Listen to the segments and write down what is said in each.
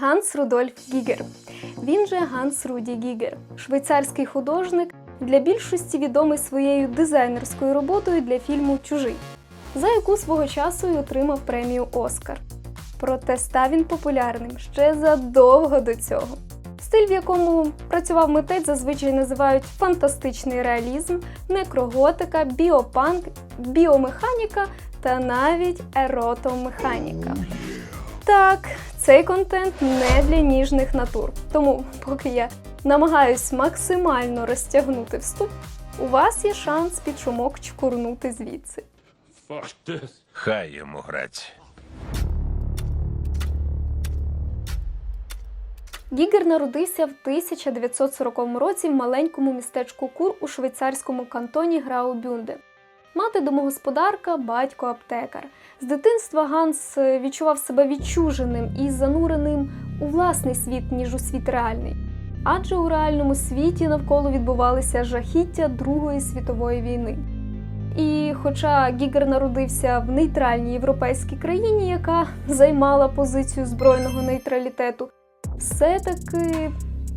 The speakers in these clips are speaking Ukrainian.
Ганс Рудольф Гігер. Він же Ганс Руді Гігер, швейцарський художник, для більшості відомий своєю дизайнерською роботою для фільму Чужий, за яку свого часу й отримав премію Оскар. Проте став він популярним ще задовго до цього. Стиль, в якому працював митець, зазвичай називають фантастичний реалізм, некроготика, біопанк, біомеханіка та навіть еротомеханіка. Так, цей контент не для ніжних натур. Тому, поки я намагаюсь максимально розтягнути вступ, у вас є шанс під шумок чкурнути звідси. Хай йому грать. Гігер народився в 1940 році в маленькому містечку Кур у швейцарському кантоні Граубюнде. Мати домогосподарка, батько аптекар. З дитинства Ганс е, відчував себе відчуженим і зануреним у власний світ, ніж у світ реальний. Адже у реальному світі навколо відбувалися жахіття Другої світової війни. І хоча Гігер народився в нейтральній європейській країні, яка займала позицію збройного нейтралітету, все-таки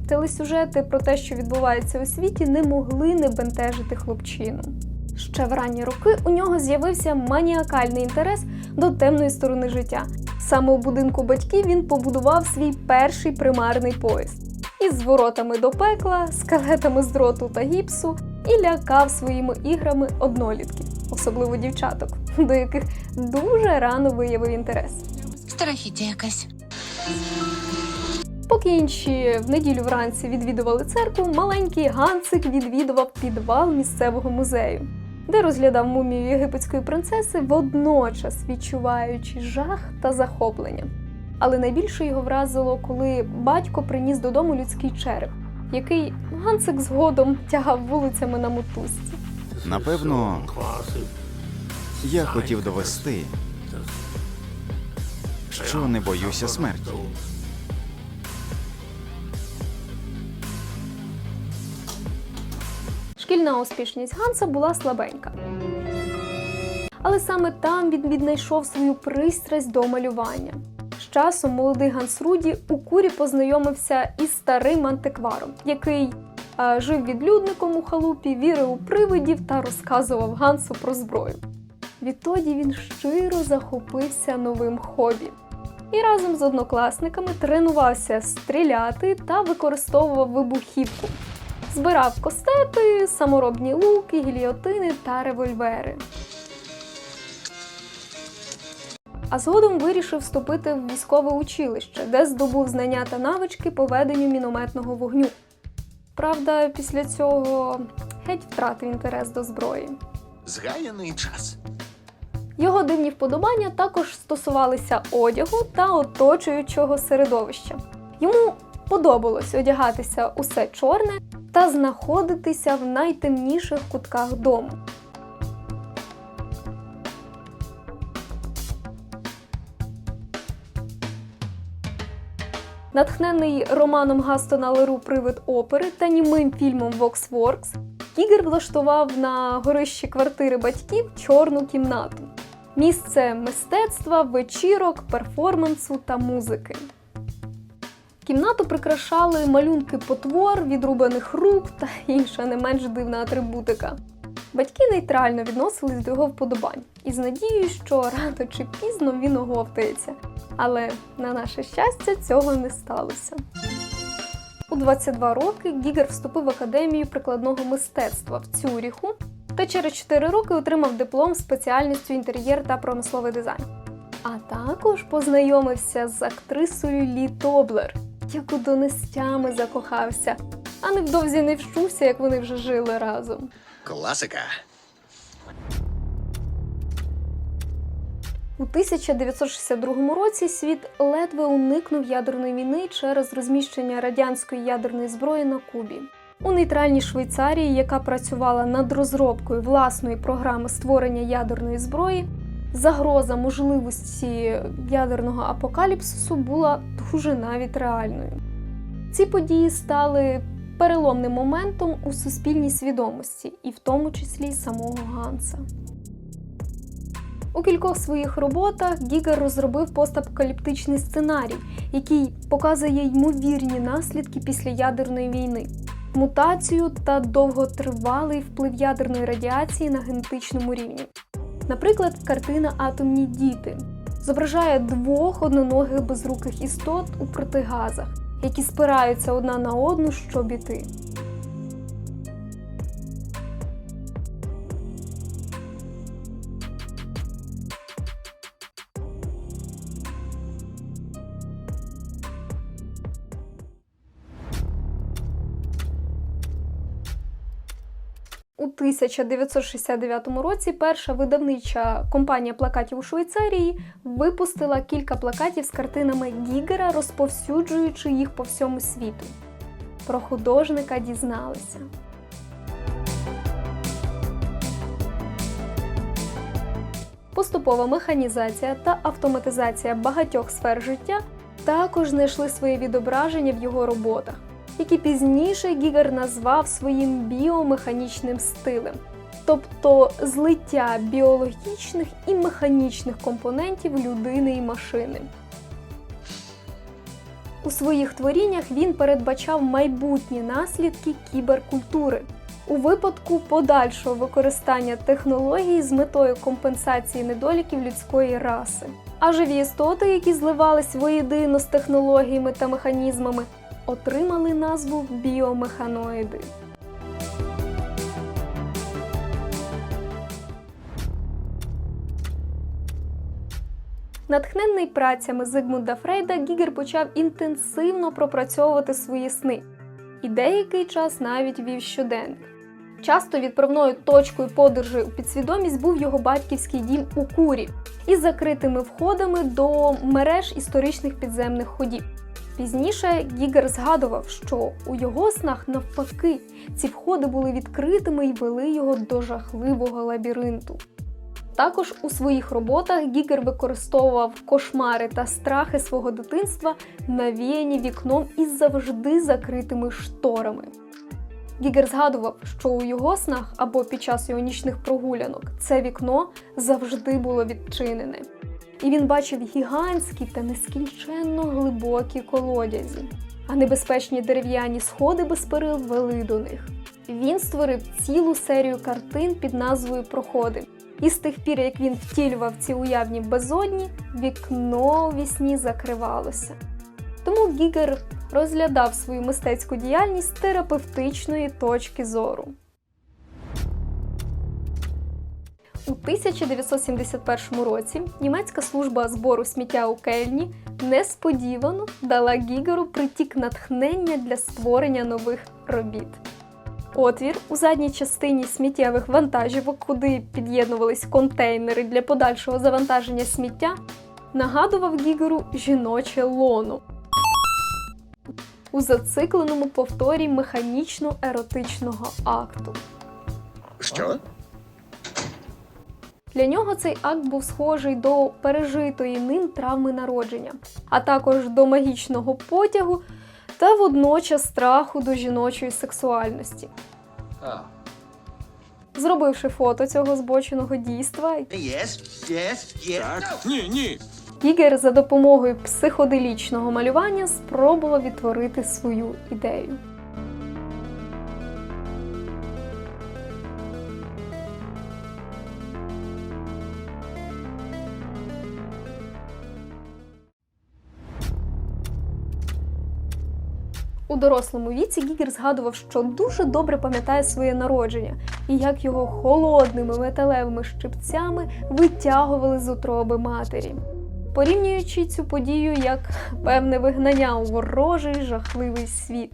телесюжети про те, що відбувається у світі, не могли не бентежити хлопчину. Ще в ранні роки у нього з'явився маніакальний інтерес до темної сторони життя. Саме у будинку батьків він побудував свій перший примарний поїзд із зворотами до пекла, скелетами з дроту та гіпсу і лякав своїми іграми однолітків, особливо дівчаток, до яких дуже рано виявив інтерес. Страхіття якась. Поки інші в неділю вранці відвідували церкву, маленький Ганцик відвідував підвал місцевого музею, де розглядав мумію єгипетської принцеси, водночас відчуваючи жах та захоплення. Але найбільше його вразило, коли батько приніс додому людський череп, який Ганцик згодом тягав вулицями на мотузці. Напевно, я хотів довести, що не боюся смерті. Шкільна успішність Ганса була слабенька. Але саме там він віднайшов свою пристрасть до малювання. З часом молодий Ганс Руді у курі познайомився із старим антикваром, який е, жив відлюдником у халупі, вірив у привидів та розказував Гансу про зброю. Відтоді він щиро захопився новим хобі і разом з однокласниками тренувався стріляти та використовував вибухівку. Збирав костети, саморобні луки, гільйотини та револьвери. А згодом вирішив вступити в військове училище, де здобув знання та навички по веденню мінометного вогню. Правда, після цього геть втратив інтерес до зброї. Згаяний час. Його дивні вподобання також стосувалися одягу та оточуючого середовища. Йому подобалось одягатися усе чорне та знаходитися в найтемніших кутках дому. Натхнений романом Гастона Леру Привид опери та німим фільмом Воксворкс, Кігер влаштував на горищі квартири батьків чорну кімнату місце мистецтва, вечірок, перформансу та музики. Кімнату прикрашали малюнки потвор, відрубаних рук та інша не менш дивна атрибутика. Батьки нейтрально відносились до його вподобань із надією, що рано чи пізно він оговтається. Але на наше щастя цього не сталося. У 22 роки Гігер вступив в академію прикладного мистецтва в Цюріху та через 4 роки отримав диплом спеціальністю інтер'єр та промисловий дизайн. А також познайомився з актрисою Лі Тоблер, яку донестями закохався, а невдовзі не вщувся, як вони вже жили разом. Класика. У 1962 році світ ледве уникнув ядерної війни через розміщення радянської ядерної зброї на Кубі. У нейтральній Швейцарії, яка працювала над розробкою власної програми створення ядерної зброї, загроза можливості ядерного апокаліпсису була дуже навіть реальною. Ці події стали переломним моментом у суспільній свідомості, і в тому числі самого Ганса. У кількох своїх роботах Гігер розробив постапокаліптичний сценарій, який показує ймовірні наслідки після ядерної війни, мутацію та довготривалий вплив ядерної радіації на генетичному рівні. Наприклад, картина Атомні діти зображає двох одноногих безруких істот у протигазах, які спираються одна на одну, щоб іти. 1969 році перша видавнича компанія плакатів у Швейцарії випустила кілька плакатів з картинами Гігера, розповсюджуючи їх по всьому світу. Про художника дізналися. Поступова механізація та автоматизація багатьох сфер життя також знайшли своє відображення в його роботах, які пізніше Гігер назвав своїм біомеханічним стилем, тобто злиття біологічних і механічних компонентів людини і машини. У своїх творіннях він передбачав майбутні наслідки кіберкультури у випадку подальшого використання технологій з метою компенсації недоліків людської раси. А живі істоти, які зливались воєдино з технологіями та механізмами, отримали назву біомеханоїди. Натхненний працями Зигмунда Фрейда, Гігер почав інтенсивно пропрацьовувати свої сни і деякий час навіть вів щоденник. Часто відправною точкою подорожі у підсвідомість був його батьківський дім у Курі із закритими входами до мереж історичних підземних ходів. Пізніше Гігер згадував, що у його снах навпаки ці входи були відкритими і вели його до жахливого лабіринту. Також у своїх роботах Гігер використовував кошмари та страхи свого дитинства, навіяні вікном із завжди закритими шторами. Гігер згадував, що у його снах або під час його нічних прогулянок це вікно завжди було відчинене, і він бачив гігантські та нескінченно глибокі колодязі, а небезпечні дерев'яні сходи без перил вели до них. Він створив цілу серію картин під назвою Проходи. І з тих пір, як він втілював ці уявні безодні, вікно вісні закривалося. Тому Гігер розглядав свою мистецьку діяльність з терапевтичної точки зору. У 1971 році німецька служба збору сміття у Кельні несподівано дала Гігеру притік натхнення для створення нових робіт. Отвір у задній частині сміттєвих вантажівок, куди під'єднувались контейнери для подальшого завантаження сміття, нагадував Гігеру жіноче лоно у зацикленому повторі механічно-еротичного акту. Що? Для нього цей акт був схожий до пережитої ним травми народження, а також до магічного потягу та водночас страху до жіночої сексуальності. Зробивши фото цього збоченого дійства, Yes, yes, yes. Ні, ні. Гігер за допомогою психоделічного малювання спробував відтворити свою ідею. Дорослому віці Гігер згадував, що дуже добре пам'ятає своє народження і як його холодними металевими щипцями витягували з утроби матері порівнюючи цю подію як певне вигнання у ворожий жахливий світ.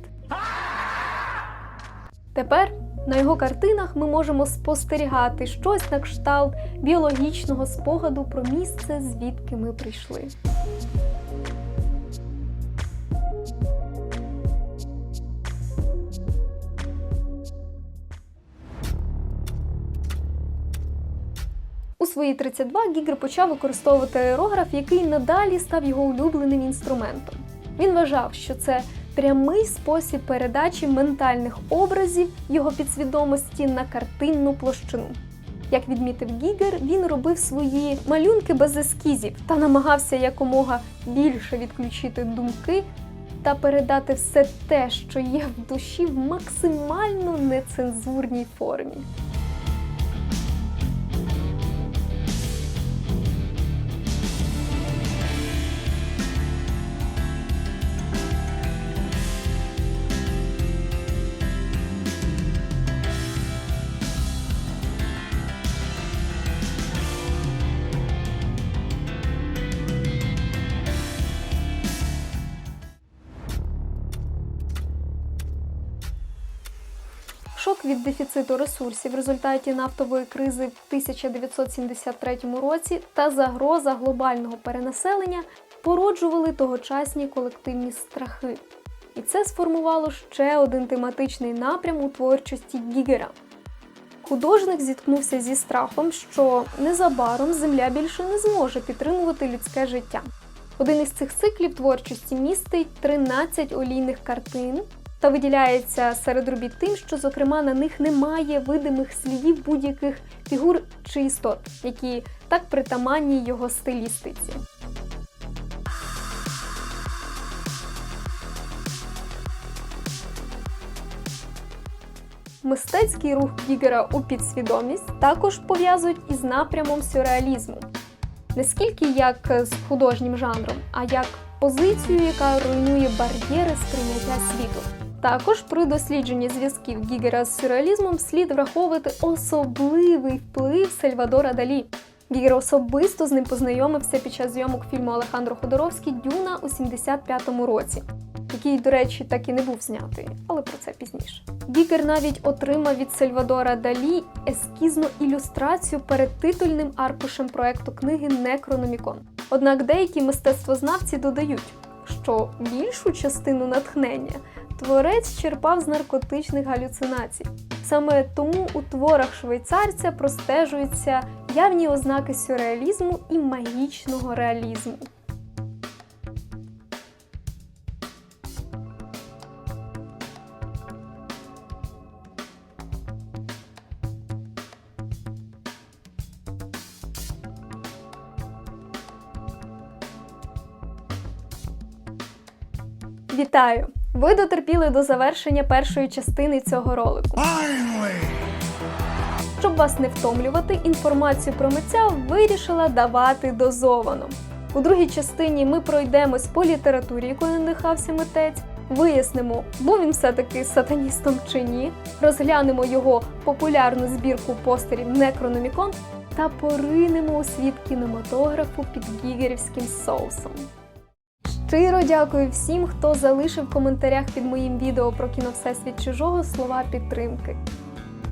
Тепер на його картинах ми можемо спостерігати щось на кшталт біологічного спогаду про місце, звідки ми прийшли. Свої 32 Гігер почав використовувати аерограф, який надалі став його улюбленим інструментом. Він вважав, що це прямий спосіб передачі ментальних образів його підсвідомості на картинну площину. Як відмітив Гігер, він робив свої малюнки без ескізів та намагався якомога більше відключити думки та передати все те, що є в душі в максимально нецензурній формі. Від дефіциту ресурсів в результаті нафтової кризи в 1973 році та загроза глобального перенаселення породжували тогочасні колективні страхи. І це сформувало ще один тематичний напрям у творчості Гігера. Художник зіткнувся зі страхом, що незабаром Земля більше не зможе підтримувати людське життя. Один із цих циклів творчості містить 13 олійних картин та виділяється серед робіт тим, що, зокрема, на них немає видимих слідів будь-яких фігур чи істот, які так притаманні його стилістиці. Мистецький рух Гігера у підсвідомість також пов'язують із напрямом сюрреалізму. Не скільки як з художнім жанром, а як позицію, яка руйнує бар'єри сприйняття світу. Також при дослідженні зв'язків Гігера з сюрреалізмом слід враховувати особливий вплив Сальвадора Далі. Гігер особисто з ним познайомився під час зйомок фільму Алехандро Ходоровський Дюна у 75-му році, який, до речі, так і не був знятий, але про це пізніше. Гігер навіть отримав від Сальвадора Далі ескізну ілюстрацію перед титульним аркушем проекту книги Некрономікон. Однак деякі мистецтвознавці додають, що більшу частину натхнення творець черпав з наркотичних галюцинацій. Саме тому у творах швейцарця простежуються явні ознаки сюрреалізму і магічного реалізму. Вітаю! Ви дотерпіли до завершення першої частини цього ролику. Щоб вас не втомлювати, інформацію про митця вирішила давати дозовано. У другій частині ми пройдемось по літературі, якою надихався митець, вияснимо, був він все-таки сатаністом чи ні, розглянемо його популярну збірку постерів Некрономікон та поринемо у світ кінематографу під гігерівським соусом. Щиро дякую всім, хто залишив в коментарях під моїм відео про кіно Всесвіт чужого слова підтримки.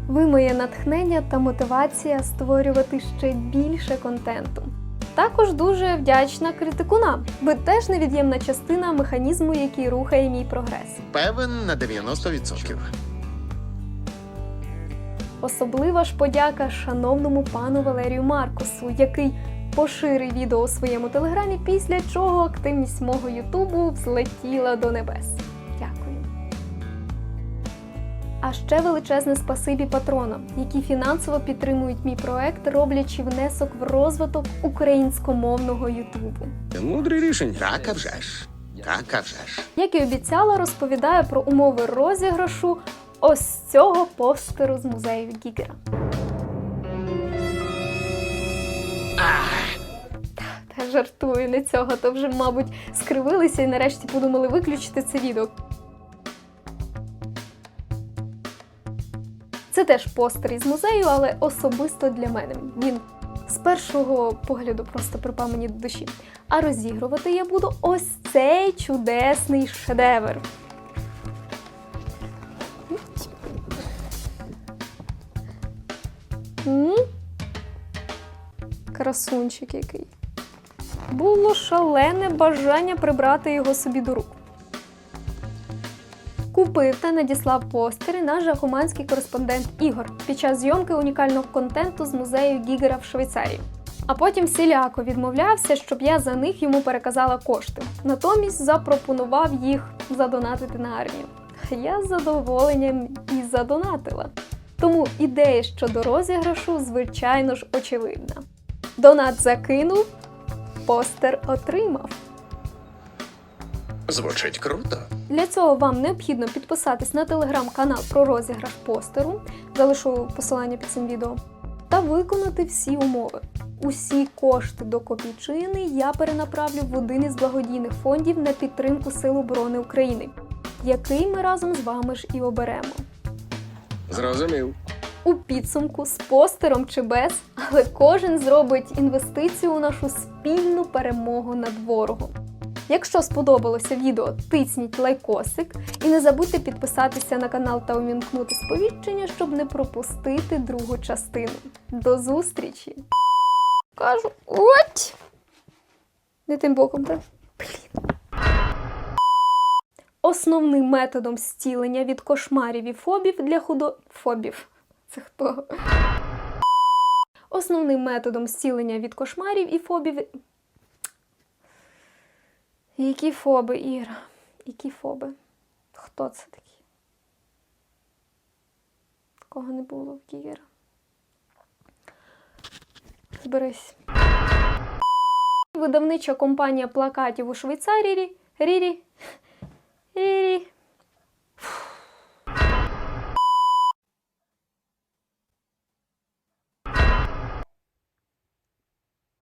Ви моє натхнення та мотивація створювати ще більше контенту. Також дуже вдячна критикунам. Ви теж невід'ємна частина механізму, який рухає мій прогрес. Певен на 90%. Особлива ж подяка шановному пану Валерію Маркусу, який поширив відео у своєму телеграмі, після чого активність мого Ютубу взлетіла до небес. Дякую. А ще величезне спасибі патронам, які фінансово підтримують мій проект, роблячи внесок в розвиток українськомовного Ютубу. Мудре рішення. Так, а вже ж. Так, а вже ж. Як і обіцяла, розповідаю про умови розіграшу ось цього постеру з музею Гігера. Жартую не цього, то вже, мабуть, скривилися і нарешті подумали виключити це відео. Це теж постер із музею, але особисто для мене. Він з першого погляду просто припав мені до душі. А розігрувати я буду ось цей чудесний шедевр. Красунчик який. Було шалене бажання прибрати його собі до рук. Купив та надіслав постери наш жахуманський кореспондент Ігор під час зйомки унікального контенту з музею Гігера в Швейцарії. А потім всіляко відмовлявся, щоб я за них йому переказала кошти. Натомість запропонував їх задонатити на армію. Я з задоволенням і задонатила. Тому ідея щодо розіграшу, звичайно ж, очевидна. Донат закинув, постер отримав. Звучить круто. Для цього вам необхідно підписатись на телеграм-канал про розіграш постеру, залишу посилання під цим відео, та виконати всі умови. Усі кошти до копійчини я перенаправлю в один із благодійних фондів на підтримку Сил оборони України, який ми разом з вами ж і оберемо. Зрозумів. У підсумку з постером чи без, але кожен зробить інвестицію у нашу спільну перемогу над ворогом. Якщо сподобалося відео, тисніть лайкосик і не забудьте підписатися на канал та увімкнути сповіщення, щоб не пропустити другу частину. До зустрічі! Кажу, от! Не тим боком, так? Блін. Основним методом зцілення від кошмарів і фобів для худо... Фобів. Це хто? Основним методом зцілення від кошмарів і фобів. Які фоби, Іра? Які фоби? Хто це такі? Такого не було в Іра. Зберись. Видавнича компанія плакатів у Швейцарії Рірі. Рірі.